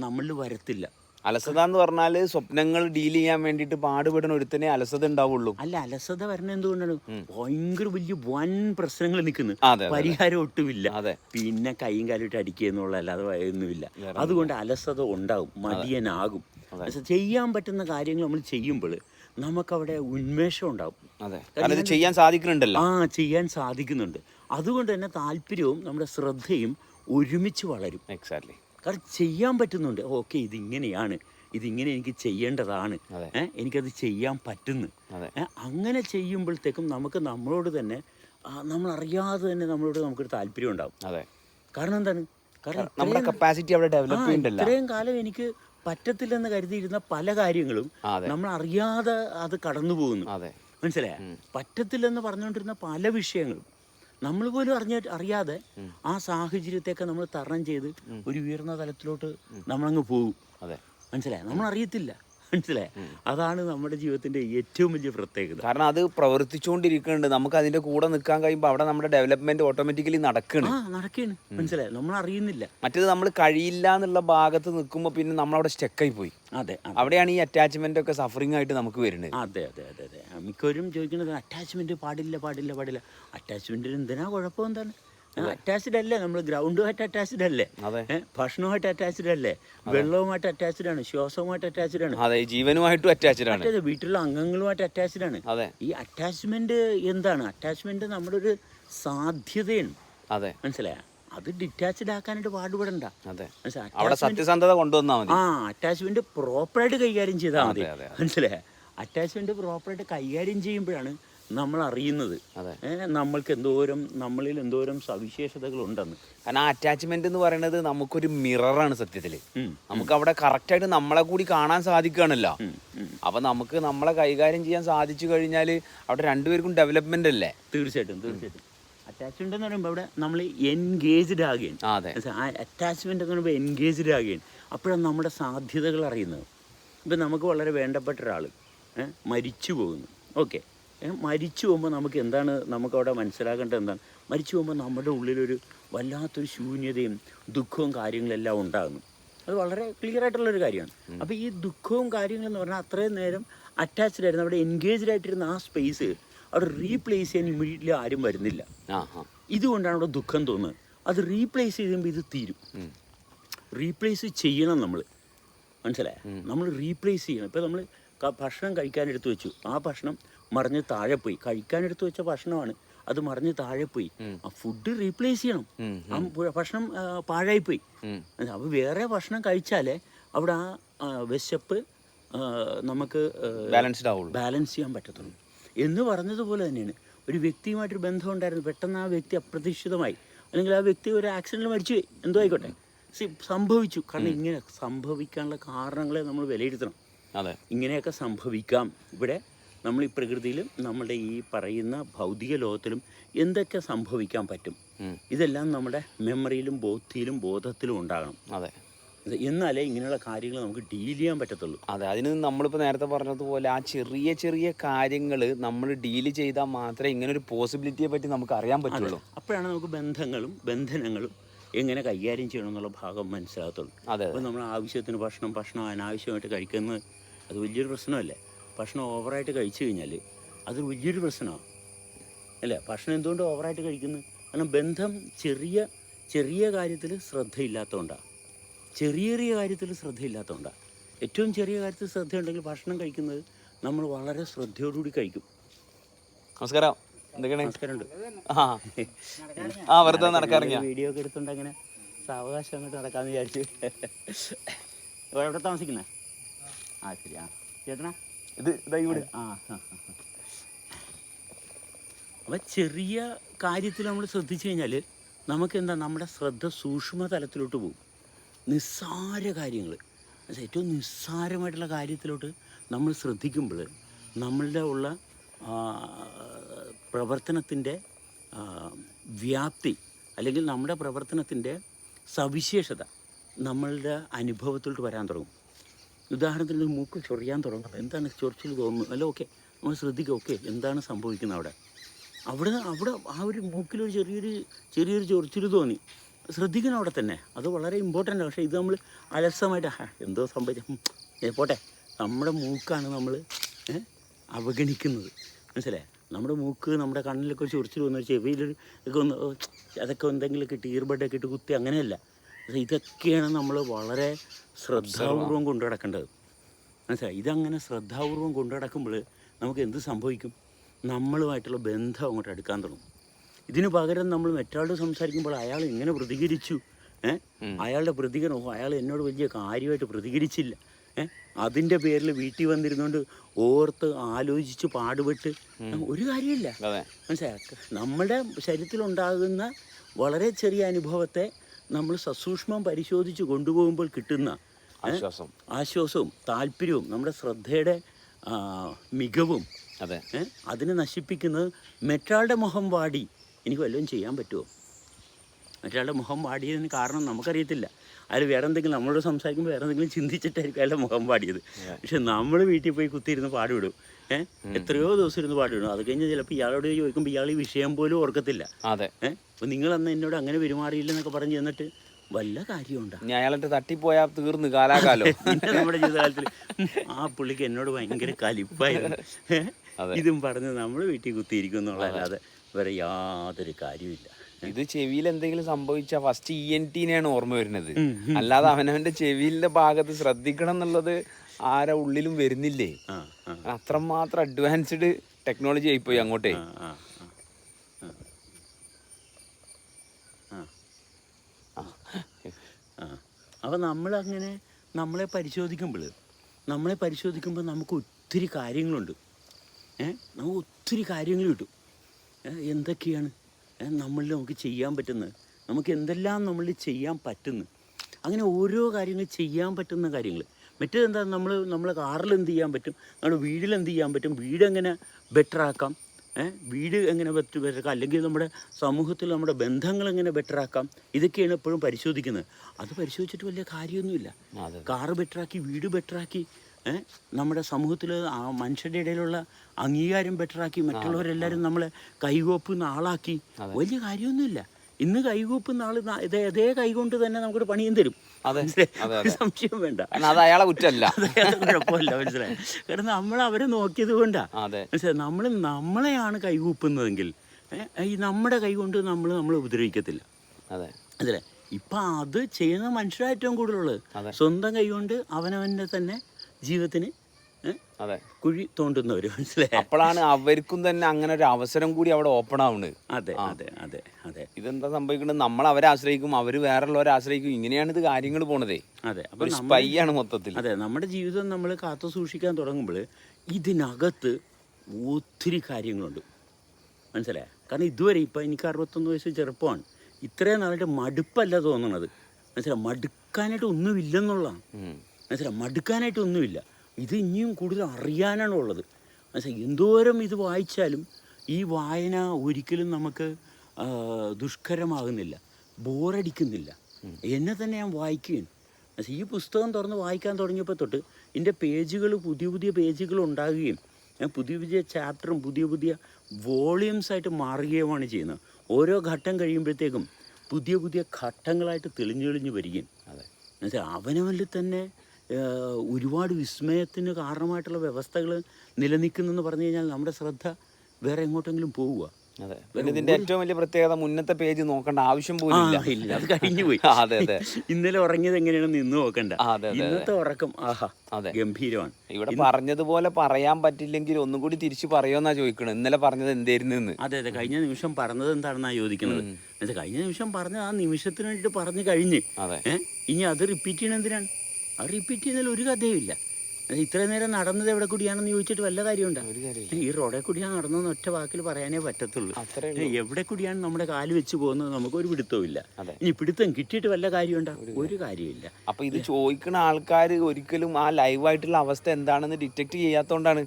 നമ്മളിൽ വരത്തില്ല. അലസത എന്ന് പറഞ്ഞാൽ സ്വപ്നങ്ങൾ ഡീൽ ചെയ്യാൻ വേണ്ടിയിട്ട് പാടുപെടുന്ന ഒരുത്തനെ അലസത ഉണ്ടാവുള്ളൂ. അല്ല അലസത വരണ എന്തുകൊണ്ടാണ്? ഭയങ്കര വലിയ വൻ പ്രശ്നങ്ങൾ നിൽക്കുന്നു. പരിഹാരം ഒട്ടുമില്ല. അതെ. പിന്നെ കൈയും കാലിട്ട് അടിക്കുക എന്നുള്ള അല്ലാതെ ഒന്നുമില്ല. അതുകൊണ്ട് അലസത ഉണ്ടാകും മടിയനാകും. ചെയ്യാൻ പറ്റുന്ന കാര്യങ്ങൾ നമ്മൾ ചെയ്യുമ്പോൾ നമുക്കവിടെ ഉന്മേഷം ഉണ്ടാവും. അതെ. ചെയ്യാൻ സാധിക്കുന്നുണ്ടല്ലോ. ആ ചെയ്യാൻ സാധിക്കുന്നുണ്ട്. അതുകൊണ്ട് തന്നെ താല്പര്യവും നമ്മുടെ ശ്രദ്ധയും ഒരുമിച്ച് വളരും. എക്സാക്ട്ലി കാരണം ചെയ്യാൻ പറ്റുന്നുണ്ട്. ഓക്കെ ഇതിങ്ങനെയാണ്. ഇതിങ്ങനെ എനിക്ക് ചെയ്യേണ്ടതാണ്. എനിക്കത് ചെയ്യാൻ പറ്റുന്നു. അങ്ങനെ ചെയ്യുമ്പോഴത്തേക്കും നമുക്ക് നമ്മളോട് തന്നെ നമ്മളറിയാതെ നമ്മൾ അറിയാതെ തന്നെ നമ്മളോട് നമുക്കൊരു താല്പര്യം ഉണ്ടാവും. കാരണം എന്താണ്? കാരണം നമ്മുടെ ഇത്രയും- കപ്പാസിറ്റി അവിടെ ഡെവലപ്പ് ഇത്രയും കാലം എനിക്ക് പറ്റത്തില്ലെന്ന് കരുതിയിരുന്ന പല കാര്യങ്ങളും നമ്മൾ അറിയാതെ അത് കടന്നു പോകുന്നു മനസ്സിലായ? പറ്റത്തില്ലെന്ന് പറഞ്ഞുകൊണ്ടിരുന്ന പല വിഷയങ്ങളും നമ്മൾ പോലും അറിഞ്ഞ അറിയാതെ ആ സാഹചര്യത്തെയൊക്കെ നമ്മൾ തരണം ചെയ്ത് ഒരു ഉയർന്ന തലത്തിലോട്ട് നമ്മളങ്ങ് പോകും. അതെ. മനസ്സിലായ? നമ്മൾ അറിയത്തില്ല മനസ്സിലായ? അതാണ് നമ്മുടെ ജീവിതത്തിന്റെ ഏറ്റവും വലിയ പ്രത്യേകത. കാരണം അത് പ്രവർത്തിച്ചുകൊണ്ടിരിക്കുന്നുണ്ട്. നമുക്ക് അതിന്റെ കൂടെ നിൽക്കാൻ കഴിയുമ്പോൾ അവിടെ നമ്മുടെ ഡെവലപ്മെന്റ് ഓട്ടോമാറ്റിക്കലി നടക്കുന്നു ആ നടക്കാണ്. മനസ്സിലായ? നമ്മൾ അറിയുന്നില്ല. മറ്റേത് നമ്മൾ കഴിയില്ല എന്നുള്ള ഭാഗത്ത് നിൽക്കുമ്പോൾ പിന്നെ നമ്മളവിടെ സ്റ്റെക്കായി പോയി. അതെ. അവിടെയാണ് ഈ അറ്റാച്ച്മെന്റ് ഒക്കെ സഫറിംഗ് ആയിട്ട് നമുക്ക് വരുന്നത്. അതെ അതെ അതെ അതെ. മിക്കവരും ചോദിക്കുന്നത് അറ്റാച്ച്മെന്റ് പാടില്ല പാടില്ല പാടില്ല. അറ്റാച്ച്മെന്റിന് എന്തിനാ കുഴപ്പം? എന്താണ്? അറ്റാച്ച്ഡ് അല്ലേ നമ്മൾ ഗ്രൗണ്ടുമായിട്ട് അറ്റാച്ച്ഡ് അല്ലേ? ഭക്ഷണവുമായിട്ട് അറ്റാച്ച്ഡ് അല്ലേ? വെള്ളവുമായിട്ട് അറ്റാച്ച്ഡ് ആണ്. ശ്വാസവുമായിട്ട് അറ്റാച്ച്ഡ് ആണ്. അതെ ജീവനുമായിട്ടും അറ്റാച്ച്ഡ് ആണ്. അതെ വീട്ടിലുള്ള അംഗങ്ങളുമായിട്ട് അറ്റാച്ച്ഡ് ആണ്. ഈ അറ്റാച്ച്മെന്റ് എന്താണ്? അറ്റാച്ച്മെന്റ് നമ്മുടെ ഒരു സാധ്യതയാണ്. അതെ. മനസ്സിലായ? അത് ഡിറ്റാച്ച്ഡ് ആക്കാനായിട്ട് പാടുപെടണ്ട. അവിടെ സത്യസന്ധത കൊണ്ടുവന്നാൽ മതി. ആ അറ്റാച്ച്മെന്റ് പ്രോപ്പറായിട്ട് കൈകാര്യം ചെയ്താൽ മതി. മനസ്സിലായ? അറ്റാച്ച്മെന്റ് പ്രോപ്പറായിട്ട് കൈകാര്യം ചെയ്യുമ്പോഴാണ് നമ്മൾ അറിയുന്നത് നമ്മൾക്ക് എന്തോരം നമ്മളിൽ എന്തോരം സവിശേഷതകൾ ഉണ്ടെന്ന് കാരണം ആ അറ്റാച്ച്മെന്റ് എന്ന് പറയുന്നത് നമുക്കൊരു മിററാണ് സത്യത്തിൽ നമുക്ക് അവിടെ കറക്റ്റായിട്ട് നമ്മളെ കൂടി കാണാൻ സാധിക്കുകയാണല്ലോ. അപ്പൊ നമുക്ക് നമ്മളെ കൈകാര്യം ചെയ്യാൻ സാധിച്ചു കഴിഞ്ഞാൽ അവിടെ രണ്ടുപേർക്കും ഡെവലപ്മെന്റ് അല്ലേ? തീർച്ചയായിട്ടും തീർച്ചയായിട്ടും. അറ്റാച്ച്മെന്റ് എന്ന് പറയുമ്പോൾ അവിടെ നമ്മൾ എൻഗേജ്ഡ് ആകുകയാണ്. അറ്റാച്ച്മെന്റ് എന്ന് പറയുമ്പോൾ എൻഗേജ്ഡ് ആകുകയാണ്. അപ്പോഴാണ് നമ്മുടെ സാധ്യതകൾ അറിയുന്നത്. ഇപ്പം നമുക്ക് വളരെ വേണ്ടപ്പെട്ട ഒരാൾ മരിച്ചു പോകുന്നു. ഓക്കെ. മരിച്ചു പോകുമ്പോൾ നമുക്ക് എന്താണ് നമുക്കവിടെ മനസ്സിലാക്കേണ്ടത് എന്താണ്? മരിച്ചു പോകുമ്പോൾ നമ്മുടെ ഉള്ളിലൊരു വല്ലാത്തൊരു ശൂന്യതയും ദുഃഖവും കാര്യങ്ങളെല്ലാം ഉണ്ടാകുന്നു. അത് വളരെ ക്ലിയർ ആയിട്ടുള്ളൊരു കാര്യമാണ്. അപ്പോൾ ഈ ദുഃഖവും കാര്യങ്ങളെന്ന് പറഞ്ഞാൽ അത്രയും നേരം അറ്റാച്ച്ഡ് ആയിരുന്നു. അവിടെ എൻഗേജ്ഡ് ആയിട്ടിരുന്ന ആ സ്പേസ് അവിടെ റീപ്ലേസ് ചെയ്യാൻ ഇമ്മീഡിയറ്റ്ലി ആരും വരുന്നില്ല. ഇതുകൊണ്ടാണ് അവിടെ ദുഃഖം തോന്നുന്നത്. അത് റീപ്ലേസ് ചെയ്യുമ്പോൾ ഇത് തീരും. റീപ്ലേസ് ചെയ്യണം നമ്മൾ മനസ്സിലായ? നമ്മൾ റീപ്ലേസ് ചെയ്യണം. ഇപ്പോൾ നമ്മൾ ഭക്ഷണം കഴിക്കാൻ എടുത്തു വെച്ചു. ആ ഭക്ഷണം മറിഞ്ഞ് താഴെ പോയി. കഴിക്കാൻ എടുത്തു വെച്ച ഭക്ഷണമാണ്. അത് മറിഞ്ഞ് താഴെ പോയി. ആ ഫുഡ് റീപ്ലേസ് ചെയ്യണം. ആ ഭക്ഷണം പാഴായി പാഴായിപ്പോയി. അപ്പോൾ വേറെ ഭക്ഷണം കഴിച്ചാലേ അവിടെ ആ വിശപ്പ് നമുക്ക് ബാലൻസ്ഡ് ആവുള്ളൂ. ബാലൻസ് ചെയ്യാൻ പറ്റത്തുള്ളൂ. എന്ന് പറഞ്ഞതുപോലെ തന്നെയാണ്. ഒരു വ്യക്തിയുമായിട്ടൊരു ബന്ധം ഉണ്ടായിരുന്നു പെട്ടെന്ന് ആ വ്യക്തി അപ്രതീക്ഷിതമായി. അല്ലെങ്കിൽ ആ വ്യക്തി ഒരു ആക്സിഡന്റിൽ മരിച്ചുപോയി. എന്തോ ആയിക്കോട്ടെ. സംഭവിച്ചു. കാരണം ഇങ്ങനെ സംഭവിക്കാനുള്ള കാരണങ്ങളെ നമ്മൾ വിലയിരുത്തണം. അതെ. ഇങ്ങനെയൊക്കെ സംഭവിക്കാം. ഇവിടെ നമ്മൾ ഈ പ്രകൃതിയിലും നമ്മുടെ ഈ പറയുന്ന ഭൗതിക ലോകത്തിലും എന്തൊക്കെ സംഭവിക്കാൻ പറ്റും? ഇതെല്ലാം നമ്മുടെ മെമ്മറിയിലും ബോധ്യയിലും ബോധത്തിലും ഉണ്ടാകണം. അതെ. എന്നാലേ ഇങ്ങനെയുള്ള കാര്യങ്ങൾ നമുക്ക് ഡീൽ ചെയ്യാൻ പറ്റത്തുള്ളൂ. അതെ അതിന് നമ്മളിപ്പോൾ നേരത്തെ പറഞ്ഞതുപോലെ ആ ചെറിയ ചെറിയ കാര്യങ്ങൾ നമ്മൾ ഡീൽ ചെയ്താൽ മാത്രമേ ഇങ്ങനെ ഒരു പോസിബിലിറ്റിയെ പറ്റി നമുക്ക് അറിയാൻ പറ്റുള്ളൂ. അപ്പോഴാണ് നമുക്ക് ബന്ധങ്ങളും ബന്ധനങ്ങളും എങ്ങനെ കൈകാര്യം ചെയ്യണം എന്നുള്ള ഭാഗം മനസ്സിലാകത്തുള്ളൂ. അതെ അപ്പോൾ നമ്മൾ ആവശ്യത്തിന് ഭക്ഷണം ഭക്ഷണം അനാവശ്യമായിട്ട് കഴിക്കുന്നത് അത് വലിയൊരു പ്രശ്നമല്ലേ? ഭക്ഷണം ഓവറായിട്ട് കഴിച്ചു കഴിഞ്ഞാൽ അത് വലിയൊരു പ്രശ്നമാണ് അല്ലേ? ഭക്ഷണം എന്തുകൊണ്ട് ഓവറായിട്ട് കഴിക്കുന്നത് കാരണം ബന്ധം ചെറിയ ചെറിയ കാര്യത്തിൽ ശ്രദ്ധയില്ലാത്തതുകൊണ്ടാണ് ചെറിയ ചെറിയ കാര്യത്തിൽ ശ്രദ്ധയില്ലാത്തതുകൊണ്ടാണ് ഏറ്റവും ചെറിയ കാര്യത്തിൽ ശ്രദ്ധയുണ്ടെങ്കിൽ ഭക്ഷണം കഴിക്കുന്നത് നമ്മൾ വളരെ ശ്രദ്ധയോടുകൂടി കഴിക്കും. നമസ്കാരം. എന്തൊക്കെയാണ്? നമസ്കാരമുണ്ട്. ആ. വെറുതെ വീഡിയോ ഒക്കെ എടുത്തോണ്ട് അങ്ങനെ സാവകാശം അങ്ങോട്ട് നടക്കാന്ന് വിചാരിച്ചു. എവിടെ താമസിക്കുന്നേ? ആ ശരി ആ. ചേട്ടനാ? ഇത് ചെറിയ കാര്യത്തിൽ നമ്മൾ ശ്രദ്ധിച്ചു കഴിഞ്ഞാൽ നമുക്ക് എന്താ നമ്മുടെ ശ്രദ്ധ സൂക്ഷ്മ തലത്തിലോട്ട് പോകും. നിസ്സാര കാര്യങ്ങൾ ഏറ്റവും നിസ്സാരമായിട്ടുള്ള കാര്യത്തിലോട്ട് നമ്മൾ ശ്രദ്ധിക്കുമ്പോൾ നമ്മളുടെ ഉള്ള പ്രവർത്തനത്തിന്റെ വ്യാപ്തി അല്ലെങ്കിൽ നമ്മുടെ പ്രവർത്തനത്തിന്റെ സവിശേഷത നമ്മളുടെ അനുഭവത്തിലോട്ട് വരാൻ തുടങ്ങും. ഉദാഹരണത്തിന് ഒരു മൂക്ക് ചൊറിയാൻ തുടങ്ങണം എന്താണ് ചൊറിച്ചിൽ തോന്നുന്നു അല്ല ഓക്കെ. നമ്മൾ ശ്രദ്ധിക്കുക ഓക്കെ. എന്താണ് സംഭവിക്കുന്നത് അവിടെ? അവിടെ അവിടെ ആ ഒരു മൂക്കിലൊരു ചെറിയൊരു ചെറിയൊരു ചൊറിച്ചിൽ തോന്നി. ശ്രദ്ധിക്കണം അവിടെ തന്നെ. അത് വളരെ ഇമ്പോർട്ടന്റ് ആണ്. പക്ഷേ ഇത് നമ്മൾ അലസമായിട്ട് എന്തോ സംഭവിച്ച പോട്ടെ. നമ്മുടെ മൂക്കാണ് നമ്മൾ അവഗണിക്കുന്നത്. മനസ്സിലായേ? നമ്മുടെ മൂക്ക് നമ്മുടെ കണ്ണിലൊക്കെ ചൊറിച്ചിൽ വന്നു. ചെവിയിലൊരു ഒക്കെ ഒന്ന് അതൊക്കെ എന്തെങ്കിലുമൊക്കെ ഇയർബഡൊക്കെ ഇട്ട് കുത്തി അങ്ങനെയല്ല. ഇതൊക്കെയാണ് നമ്മൾ വളരെ ശ്രദ്ധാപൂർവം കൊണ്ടു നടക്കേണ്ടത് മനസ്സിലായി? ഇതങ്ങനെ ശ്രദ്ധാപൂർവം കൊണ്ടു നടക്കുമ്പോൾ നമുക്ക് എന്ത് സംഭവിക്കും? നമ്മളുമായിട്ടുള്ള ബന്ധം അങ്ങോട്ട് എടുക്കാൻ തുടങ്ങും. ഇതിനു പകരം നമ്മൾ മറ്റൊരാളോട് സംസാരിക്കുമ്പോൾ അയാൾ ഇങ്ങനെ പ്രതികരിച്ചു ഏഹ് അയാളുടെ പ്രതികരണം അയാൾ എന്നോട് വലിയ കാര്യമായിട്ട് പ്രതികരിച്ചില്ല ഏഹ് അതിന്റെ പേരിൽ വീട്ടിൽ വന്നിരുന്നുകൊണ്ട് ഓർത്ത് ആലോചിച്ച് പാടുപെട്ട് ഒരു കാര്യമില്ല. മനസ്സിലായി? നമ്മുടെ ശരീരത്തിലുണ്ടാകുന്ന വളരെ ചെറിയ അനുഭവത്തെ നമ്മൾ സസൂക്ഷ്മം പരിശോധിച്ച് കൊണ്ടുപോകുമ്പോൾ കിട്ടുന്ന ആശ്വാസം. ആശ്വാസവും താല്പര്യവും നമ്മുടെ ശ്രദ്ധയുടെ മികവും അതെ. അതിനെ നശിപ്പിക്കുന്നത് മറ്റാളുടെ മുഖം വാടി എനിക്ക് വല്ലതും ചെയ്യാൻ പറ്റുമോ? മറ്റാളുടെ മുഖം വാടിയതിന് കാരണം നമുക്കറിയത്തില്ല. അതിൽ വേറെ എന്തെങ്കിലും നമ്മളോട് സംസാരിക്കുമ്പോൾ വേറെ എന്തെങ്കിലും ചിന്തിച്ചിട്ടായിരിക്കും അയാളുടെ മുഖം പാടിയത് പക്ഷെ നമ്മൾ വീട്ടിൽ പോയി കുത്തിയിരുന്ന് പാടുവിടും. ഏഹ് എത്രയോ ദിവസം ഇരുന്ന് പാടുവിടും. അത് കഴിഞ്ഞ് ചിലപ്പോൾ ഇയാളോട് ചോദിക്കുമ്പോൾ ഇയാൾ ഈ വിഷയം പോലും ഓർക്കത്തില്ല. അതെ. ഏഹ് അപ്പോൾ നിങ്ങളന്ന് എന്നോട് അങ്ങനെ പെരുമാറിയില്ലെന്നൊക്കെ പറഞ്ഞു ചെന്നിട്ട് വല്ല കാര്യമുണ്ടോ? ഇനി തട്ടിപ്പോയാ തട്ടിപ്പോയാൽ തീർന്നു കാലാകാലോ. പിന്നെ നമ്മുടെ ജീവിതകാലത്തിൽ ആ പുള്ളിക്ക് എന്നോട് ഭയങ്കര കലിപ്പായിരുന്നു. ഇതും പറഞ്ഞ് നമ്മൾ വീട്ടിൽ കുത്തിയിരിക്കും എന്നുള്ളതല്ലാതെ വേറെ യാതൊരു കാര്യമില്ല ഇത് ചെവിയിൽ എന്തെങ്കിലും സംഭവിച്ച ഫസ്റ്റ് ഇ എൻ ടിനെയാണ് ഓർമ്മ വരുന്നത്. അല്ലാതെ അവനവന്റെ ചെവിയിലെ ഭാഗത്ത് ശ്രദ്ധിക്കണം എന്നുള്ളത് ആരെ ഉള്ളിലും വരുന്നില്ലേ? അത്രമാത്രം അഡ്വാൻസ്ഡ് ടെക്നോളജി ആയിപ്പോയി അങ്ങോട്ടേ ആ ആ ആ ആ ആ അപ്പം നമ്മളങ്ങനെ നമ്മളെ പരിശോധിക്കുമ്പോൾ നമ്മളെ പരിശോധിക്കുമ്പോൾ നമുക്ക് ഒത്തിരി കാര്യങ്ങളുണ്ട്. ഏ? നമുക്ക് ഒത്തിരി കാര്യങ്ങൾ കിട്ടും. എന്തൊക്കെയാണ്? നമ്മളിൽ നമുക്ക് ചെയ്യാൻ പറ്റുന്നത്? നമുക്ക് എന്തെല്ലാം നമ്മളിൽ ചെയ്യാൻ പറ്റുന്നു? അങ്ങനെ ഓരോ കാര്യങ്ങൾ ചെയ്യാൻ പറ്റുന്ന കാര്യങ്ങൾ മറ്റേതെന്താ? നമ്മൾ നമ്മളെ കാറിൽ എന്ത് ചെയ്യാൻ പറ്റും? നമ്മുടെ വീട്ടിൽ എന്ത് ചെയ്യാൻ പറ്റും? വീടെങ്ങനെ ഏ, വീട് എങ്ങനെ ബെറ്റർ ബെറ്ററാക്കാം അല്ലെങ്കിൽ നമ്മുടെ സമൂഹത്തിൽ നമ്മുടെ ബന്ധങ്ങൾ എങ്ങനെ ബെറ്റർ ആക്കാം? ഇതൊക്കെയാണ് എപ്പോഴും പരിശോധിക്കുന്നത്. അത് പരിശോധിച്ചിട്ട് വലിയ കാര്യമൊന്നുമില്ല. കാറ് ബെറ്ററാക്കി വീട് ബെറ്ററാക്കി ആക്കി നമ്മുടെ സമൂഹത്തിൽ മനുഷ്യരുടെ ഇടയിലുള്ള അംഗീകാരം ബെറ്ററാക്കി മറ്റുള്ളവരെല്ലാവരും നമ്മളെ കൈകോപ്പുന്ന ആളാക്കി. വലിയ കാര്യമൊന്നുമില്ല. ഇന്ന് കൈകൂപ്പ് ഇതേ അതേ കൈകൊണ്ട് തന്നെ നമുക്കൊരു പണിയും തരും. അതെ, സംശയം വേണ്ട. അത് അയാളെ കുറ്റമല്ല. കുഴപ്പമില്ല മനസ്സിലായി? കാരണം നമ്മൾ അവരെ നോക്കിയത് കൊണ്ടാ. അതെ. മനസ്സിലായി? നമ്മൾ നമ്മളെയാണ് കൈകൂപ്പുന്നതെങ്കിൽ ഈ നമ്മുടെ കൈകൊണ്ട് നമ്മൾ നമ്മൾ ഉപദ്രവിക്കത്തില്ല. അതെ. അതെ ഇപ്പൊ അത് ചെയ്യുന്ന മനുഷ്യരാണ് ഏറ്റവും കൂടുതലുള്ളത്. സ്വന്തം കൈകൊണ്ട് അവനവന്റെ തന്നെ ജീവിതത്തിന് അതെ. കുഴി തോണ്ടുന്നവർ മനസ്സിലായി? അപ്പോഴാണ് അവർക്കും തന്നെ അങ്ങനെ ഒരു അവസരം കൂടി അവിടെ ഓപ്പൺ ആവുന്നത്. അതെ അതെ അതെ അതെ. ഇതെന്താ സംഭവിക്കുന്നത് നമ്മൾ അവരെ ആശ്രയിക്കും അവർ വേറുള്ളവരെ ആശ്രയിക്കും. ഇങ്ങനെയാണ് ഇത് കാര്യങ്ങൾ പോണതേ. അതെ അപ്പോൾ സ്പൈയാണ് സ്പൈ ആണ് മൊത്തത്തിൽ അതെ നമ്മുടെ ജീവിതം നമ്മൾ കാത്തു സൂക്ഷിക്കാൻ തുടങ്ങുമ്പോൾ ഇതിനകത്ത് ഒത്തിരി കാര്യങ്ങളുണ്ട്. മനസ്സിലായോ? കാരണം ഇതുവരെ ഇപ്പം എനിക്ക് അറുപത്തൊന്ന് വയസ്സ് ചെറുപ്പമാണ്. ഇത്രയും നാളായിട്ട് മടുപ്പല്ല തോന്നണത്. മനസ്സിലായി? മടുക്കാനായിട്ട് ഒന്നുമില്ലെന്നുള്ളതാണ്. മനസ്സിലായി? മടുക്കാനായിട്ട് ഒന്നുമില്ല. ഇത് ഇനിയും കൂടുതൽ അറിയാനാണ് ഉള്ളത്. മനസ്സിലായി എന്തോരം ഇത് വായിച്ചാലും ഈ വായന ഒരിക്കലും നമുക്ക് ദുഷ്കരമാകുന്നില്ല ബോറടിക്കുന്നില്ല. എന്നെ തന്നെ ഞാൻ മനസ്സിലായി? ഈ പുസ്തകം തുറന്ന് വായിക്കാൻ തുടങ്ങിയപ്പോൾ തൊട്ട് ഇതിന്റെ പേജുകൾ പുതിയ പുതിയ പേജുകൾ ഉണ്ടാകുകയും ഞാൻ പുതിയ പുതിയ ചാപ്റ്ററും പുതിയ പുതിയ വോളിയംസ് ആയിട്ട് മാറുകയുമാണ് ചെയ്യുന്നത്. ഓരോ ഘട്ടം കഴിയുമ്പോഴത്തേക്കും പുതിയ പുതിയ ഘട്ടങ്ങളായിട്ട് തെളിഞ്ഞു തെളിഞ്ഞ് വരികയും അതെ. എന്നുവെച്ചാൽ അവനവനിൽ തന്നെ ഒരുപാട് വിസ്മയത്തിന് കാരണമായിട്ടുള്ള വ്യവസ്ഥകൾ നിലനിൽക്കുന്നെന്ന് പറഞ്ഞു കഴിഞ്ഞാൽ നമ്മുടെ ശ്രദ്ധ വേറെ എങ്ങോട്ടെങ്കിലും പോവുക. അതെ. ഇതിന്റെ ഏറ്റവും വലിയ പ്രത്യേകത മുന്നത്തെ പേജ് നോക്കേണ്ട ആവശ്യം പോലും ഇല്ല. അത് കഴിഞ്ഞു പോയി അതെ അതെ. ഇന്നലെ ഉറങ്ങിയത് എങ്ങനെയാണെന്ന് ഇന്ന് നോക്കണ്ട. ഇന്നത്തെ ഉറക്കം ആഹാ അതെ. ഗംഭീരമാണ്. ഇവിടെ പറഞ്ഞതുപോലെ പറയാൻ പറ്റില്ലെങ്കിൽ ഒന്നും കൂടി തിരിച്ചു പറയുമെന്നാ ചോദിക്കണം ഇന്നലെ പറഞ്ഞത് എന്തായിരുന്നു എന്ന്. അതെ അതെ. കഴിഞ്ഞ നിമിഷം പറഞ്ഞത് എന്താണെന്നാ ചോദിക്കുന്നത് കഴിഞ്ഞ നിമിഷം പറഞ്ഞ ആ നിമിഷത്തിന് വേണ്ടിയിട്ട് പറഞ്ഞു കഴിഞ്ഞ് അതെ. ഇനി അത് റിപ്പീറ്റ് ചെയ്യണം എന്തിനാണ്? അത് റിപ്പീറ്റ് ചെയ്താൽ ഒരു കഥയും ഇല്ല അത് ഇത്രയും നേരം നടന്നത് എവിടെ കൂടിയാണെന്ന് ചോദിച്ചിട്ട് വല്ല കാര്യമുണ്ടോ? ഈ റോഡെ കൂടിയാണ് നടന്നതെന്ന് ഒറ്റ വാക്കിൽ പറയാനേ പറ്റത്തുള്ളൂ. എവിടെ കൂടിയാണ് നമ്മുടെ കാൽ വെച്ച് പോകുന്നത് നമുക്ക് ഒരു പിടുത്തവും ഇല്ല. ഇനി പിടുത്തം കിട്ടിയിട്ട് വല്ല കാര്യമുണ്ടോ? ഒരു കാര്യമില്ല. അപ്പൊ ഇത് ചോദിക്കുന്ന ആൾക്കാർ ഒരിക്കലും ആ ലൈവായിട്ടുള്ള അവസ്ഥ എന്താണെന്ന് ഡിറ്റക്ട് ചെയ്യാത്തോണ്ടാണ്.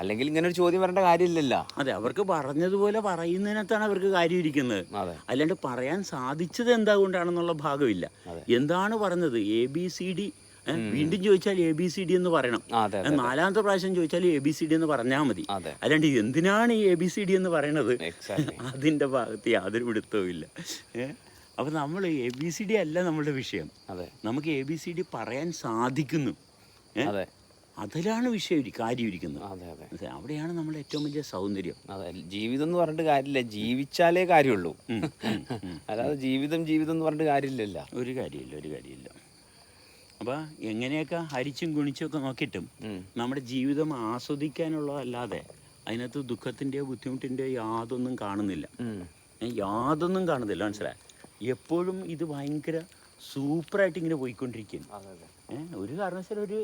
അല്ലെങ്കിൽ ഇങ്ങനെ ഒരു ചോദ്യം വരേണ്ട കാര്യമില്ലല്ലോ. അതെ അവർക്ക് പറഞ്ഞതുപോലെ പറയുന്നതിനകത്താണ് അവർക്ക് കാര്യം ഇരിക്കുന്നത്. അല്ലാണ്ട് പറയാൻ സാധിച്ചത് എന്താ കൊണ്ടാണെന്നുള്ള ഭാഗമില്ല എന്താണ് പറഞ്ഞത്? എ ബി സി ഡി വീണ്ടും ചോദിച്ചാൽ എ ബി സി ഡി എന്ന് പറയണം. നാലാമത്തെ പ്രാവശ്യം ചോദിച്ചാൽ എ ബി സി ഡി എന്ന് പറഞ്ഞാൽ മതി. അല്ലാണ്ട് എന്തിനാണ് ഈ എ ബി സി ഡി എന്ന് പറയണത്? അതിന്റെ ഭാഗത്ത് യാതൊരു പിടുത്തവും അപ്പൊ നമ്മൾ എ ബി സി ഡി അല്ല നമ്മളുടെ വിഷയം. അതെ. നമുക്ക് എ ബി സി ഡി പറയാൻ സാധിക്കുന്നു. അതെ. അതിലാണ് വിഷയം കാര്യം ഇരിക്കുന്നത്? അവിടെയാണ് നമ്മുടെ ഏറ്റവും വലിയ സൗന്ദര്യം. അതെ ജീവിതം എന്ന് പറഞ്ഞിട്ട് കാര്യമില്ല. ജീവിച്ചാലേ കാര്യമുള്ളൂ. അല്ലാതെ ജീവിതം ജീവിതം എന്ന് പറഞ്ഞിട്ട് കാര്യമില്ലല്ലോ. ഒരു കാര്യമില്ല ഒരു കാര്യമില്ല. അപ്പോൾ എങ്ങനെയൊക്കെ ഹരിച്ചും ഗുണിച്ചും ഒക്കെ നോക്കിയിട്ടും നമ്മുടെ ജീവിതം ആസ്വദിക്കാനുള്ളതല്ലാതെ അതിനകത്ത് ദുഃഖത്തിന്റെയോ ബുദ്ധിമുട്ടിന്റെയോ യാതൊന്നും കാണുന്നില്ല. യാതൊന്നും കാണുന്നില്ല. മനസ്സിലായി? എപ്പോഴും ഇത് ഭയങ്കര സൂപ്പറായിട്ട് ഇങ്ങനെ പോയിക്കൊണ്ടിരിക്കുന്നു. ഒരു കാരണവശാലും ഒരു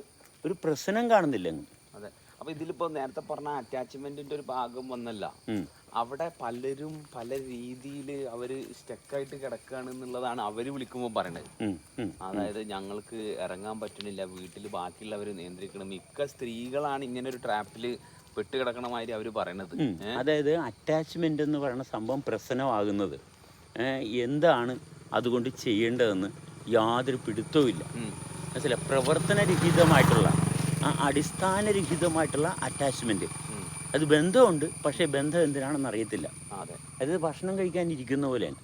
ഒരു പ്രശ്നം കാണുന്നില്ല അതെ. അപ്പൊ ഇതിലിപ്പോ നേരത്തെ പറഞ്ഞ അറ്റാച്ച്മെന്റിന്റെ ഒരു ഭാഗം വന്നല്ല. അവിടെ പലരും പല രീതിയിൽ അവർ സ്റ്റക്കായിട്ട് കിടക്കുകയാണ് എന്നുള്ളതാണ് അവർ വിളിക്കുമ്പോൾ പറയണത്. അതായത് ഞങ്ങൾക്ക് ഇറങ്ങാൻ പറ്റുന്നില്ല വീട്ടിൽ ബാക്കിയുള്ളവർ നിയന്ത്രിക്കണം. മിക്ക സ്ത്രീകളാണ് ഇങ്ങനെ ഒരു ട്രാപ്പിൽ പെട്ട് കിടക്കണ മാതിരി അവർ പറയണത്. അതായത് അറ്റാച്ച്മെന്റ് എന്ന് പറയുന്ന സംഭവം പ്രശ്നമാകുന്നത് എന്താണ് അതുകൊണ്ട് ചെയ്യേണ്ടതെന്ന് യാതൊരു പിടുത്തവും ഇല്ല. ഉം. മനസ്സിലായി? പ്രവർത്തനരഹിതമായിട്ടുള്ള അടിസ്ഥാനരഹിതമായിട്ടുള്ള അറ്റാച്ച്മെന്റ്. അത് ബന്ധമുണ്ട് പക്ഷേ ബന്ധം എന്തിനാണെന്ന് അറിയത്തില്ല. അതെ. ഭക്ഷണം കഴിക്കാൻ ഇരിക്കുന്ന പോലെയാണ്.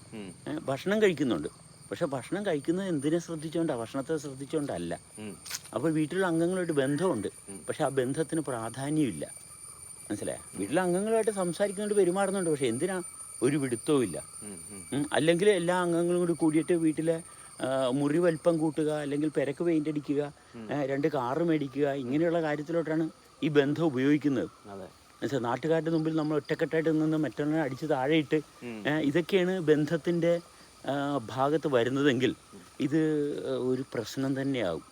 ഭക്ഷണം കഴിക്കുന്നുണ്ട്. പക്ഷെ ഭക്ഷണം കഴിക്കുന്നത് എന്തിനെ ശ്രദ്ധിച്ചുകൊണ്ടാണ് ഭക്ഷണത്തെ ശ്രദ്ധിച്ചുകൊണ്ടല്ല അപ്പൊ അപ്പോൾ വീട്ടിലുള്ള അംഗങ്ങളായിട്ട് ബന്ധമുണ്ട്. പക്ഷെ ആ ബന്ധത്തിന് പ്രാധാന്യമില്ല. മനസ്സിലായ? വീട്ടിലെ അംഗങ്ങളുമായിട്ട് സംസാരിക്കുന്നുണ്ട് പെരുമാറുന്നുണ്ട്. പക്ഷെ എന്തിനാ? ഒരു പിടുത്തവും ഇല്ല. അല്ലെങ്കിൽ എല്ലാ അംഗങ്ങളും കൂടി കൂടിയിട്ട് വീട്ടിലെ മുറി വലിപ്പം കൂട്ടുക അല്ലെങ്കിൽ പെരക്ക് പെയിന്റ് അടിക്കുക രണ്ട് കാറ് മേടിക്കുക ഇങ്ങനെയുള്ള കാര്യത്തിലോട്ടാണ് ഈ ബന്ധം ഉപയോഗിക്കുന്നത്. എന്നുവെച്ചാൽ നാട്ടുകാരുടെ മുമ്പിൽ നമ്മൾ ഒറ്റക്കെട്ടായിട്ട് നിന്ന് മറ്റൊന്നിനെ അടിച്ച് താഴെയിട്ട് ഇതൊക്കെയാണ് ബന്ധത്തിന്റെ ഭാഗത്ത് വരുന്നതെങ്കിൽ ഇത് ഒരു പ്രശ്നം തന്നെയാകും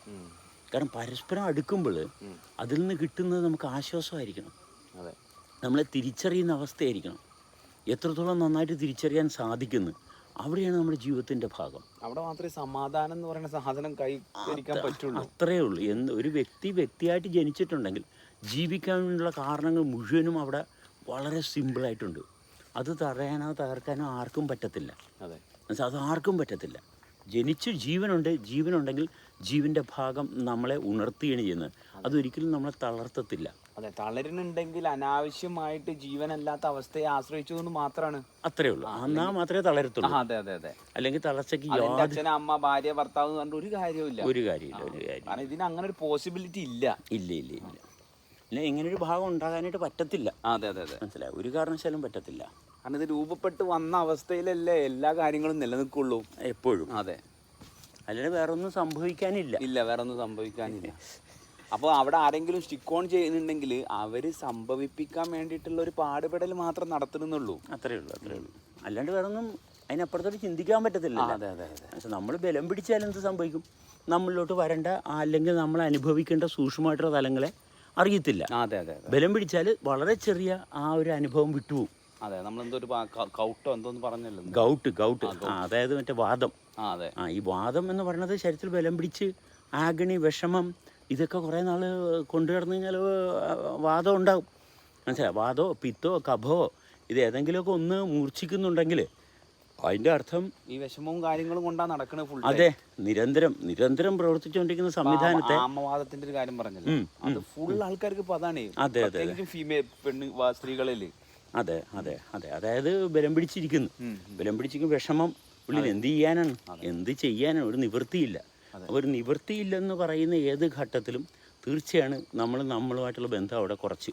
കാരണം പരസ്പരം അടുക്കുമ്പോൾ അതിൽ നിന്ന് കിട്ടുന്നത് നമുക്ക് ആശ്വാസമായിരിക്കണം. നമ്മളെ തിരിച്ചറിയുന്ന അവസ്ഥയായിരിക്കണം. എത്രത്തോളം നന്നായിട്ട് തിരിച്ചറിയാൻ സാധിക്കുന്നു അവിടെയാണ് നമ്മുടെ ജീവിതത്തിന്റെ ഭാഗം. അവിടെ മാത്രമേ സമാധാനം എന്ന് പറയുന്ന സാധനം കൈവരിക്കാൻ പറ്റുള്ളൂ. അത്രയേ ഉള്ളൂ. എന്ന് ഒരു വ്യക്തി വ്യക്തിയായിട്ട് ജനിച്ചിട്ടുണ്ടെങ്കിൽ ജീവിക്കാനുള്ള കാരണങ്ങൾ മുഴുവനും അവിടെ വളരെ സിമ്പിളായിട്ടുണ്ട് അത് തടയാനോ തകർക്കാനോ ആർക്കും പറ്റത്തില്ല. അതെ. അത് ആർക്കും പറ്റത്തില്ല. ജനിച്ച് ജീവനുണ്ട് ജീവനുണ്ടെങ്കിൽ ജീവന്റെ ഭാഗം നമ്മളെ ഉണർത്തുകയാണ് ചെയ്യുന്നത്. അതൊരിക്കലും നമ്മളെ തളർത്തത്തില്ല. അതെ തളരുന്നുണ്ടെങ്കിൽ അനാവശ്യമായിട്ട് ജീവനല്ലാത്ത അവസ്ഥയെ ആശ്രയിച്ചു എന്ന് മാത്രമാണ് അത്രേ ഉള്ളൂ. എന്നാൽ മാത്രമേ തളരത്തുള്ളൂ. അതെ അതെ അതെ. അല്ലെങ്കിൽ തളർച്ചയ്ക്ക് അച്ഛൻ അമ്മ ഭാര്യ ഭർത്താവ് എന്ന് പറഞ്ഞിട്ട് ഒരു കാര്യമില്ല ഒരു കാര്യമില്ല ഒരു കാര്യം ഇതിന് അങ്ങനെ ഒരു പോസിബിലിറ്റി ഇല്ല. ഇല്ല ഇല്ല ഇല്ല. ഇല്ല ഇങ്ങനെ ഒരു ഭാഗം ഉണ്ടാകാനായിട്ട് പറ്റത്തില്ല. അതെ അതെ അതെ. മനസ്സിലായി? ഒരു കാരണവശാലും പറ്റത്തില്ല. കാരണം ഇത് രൂപപ്പെട്ട് വന്ന അവസ്ഥയിലല്ലേ എല്ലാ കാര്യങ്ങളും നിലനിൽക്കുള്ളൂ. എപ്പോഴും. അതെ. അല്ലെങ്കിൽ വേറെ ഒന്നും സംഭവിക്കാനില്ല. ഇല്ല വേറെ ഒന്നും സംഭവിക്കാനില്ല. അപ്പോൾ അവിടെ ആരെങ്കിലും സ്റ്റിക്ക് ഓൺ ചെയ്യുന്നുണ്ടെങ്കിൽ അവർ സംഭവിപ്പിക്കാൻ വേണ്ടിയിട്ടുള്ള ഒരു പാടുപെടൽ മാത്രം നടത്തുന്നുള്ളൂ. അത്രേ ഉള്ളൂ അത്രേ ഉള്ളൂ. അല്ലാണ്ട് വേറെ ഒന്നും അതിനപ്പുറത്തോട്ട് ചിന്തിക്കാൻ പറ്റത്തില്ല അതെ അതെ അതെ. നമ്മൾ ബലം പിടിച്ചാൽ എന്ത് സംഭവിക്കും? നമ്മളിലോട്ട് വരേണ്ട അല്ലെങ്കിൽ നമ്മൾ അനുഭവിക്കേണ്ട സൂക്ഷ്മമായിട്ടുള്ള തലങ്ങളെ അറിയത്തില്ല. അതെ അതെ ബലം പിടിച്ചാൽ വളരെ ചെറിയ ആ ഒരു അനുഭവം വിട്ടുപോകും അതെ നമ്മളെന്തോ ഒരു ഗൗട്ടോ എന്തോന്ന് പറഞ്ഞല്ലോ ഗൗട്ട്. ഗൗട്ട് അതായത് മറ്റേ വാദം. ആ അതെ. ആ ഈ വാദം എന്ന് പറയുന്നത് ശരീരത്തിൽ ബലം പിടിച്ച് ആഗണി വിഷമം ഇതൊക്കെ കുറേ നാൾ കൊണ്ടു കിടന്നു കഴിഞ്ഞാൽ വാദം ഉണ്ടാവും. മനസ്സിലായി? വാദോ പിത്തോ കഭോ ഇത് ഏതെങ്കിലുമൊക്കെ ഒന്ന് മൂർച്ഛിക്കുന്നുണ്ടെങ്കിൽ അതിന്റെ അർത്ഥം ഈ വിഷമവും കാര്യങ്ങളും കൊണ്ടാണ് നടക്കുന്നത് ഫുൾ അതെ നിരന്തരം നിരന്തരം പ്രവർത്തിച്ചുകൊണ്ടിരിക്കുന്ന സംവിധാനത്തെ ആമവാദത്തിന്റെ ഒരു കാര്യം പറഞ്ഞല്ലോ. ഉം, അത് ഫുൾ ആൾക്കാർക്ക് ഇപ്പൊ അതാണ്. അതെ, അതെ. ഫീമെയിൽ പെണ്ണ് സ്ത്രീകളിൽ അതെ അതെ അതെ. അതായത് ബലം പിടിച്ചിരിക്കുന്നു. ബലം പിടിച്ചിരിക്കും വിഷമം ഉള്ളിൽ എന്ത് ചെയ്യാനാണ്? എന്ത് ചെയ്യാനാണ്? ഒരു നിവൃത്തിയില്ല. അപ്പോൾ ഒരു നിവൃത്തിയില്ലെന്ന് പറയുന്ന ഏത് ഘട്ടത്തിലും തീർച്ചയാണ് നമ്മൾ നമ്മളുമായിട്ടുള്ള ബന്ധം അവിടെ കുറച്ച്.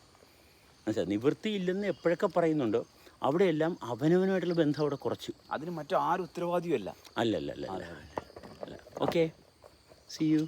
മനസ്സിലായി നിവൃത്തിയില്ലെന്ന് എപ്പോഴൊക്കെ പറയുന്നുണ്ടോ? അവിടെയെല്ലാം അവനവനുമായിട്ടുള്ള ബന്ധം അവിടെ കുറച്ചു. അതിന് മറ്റു ആരും ഉത്തരവാദിയുമല്ല. അല്ല അല്ല. അല്ല ഓക്കെ. C U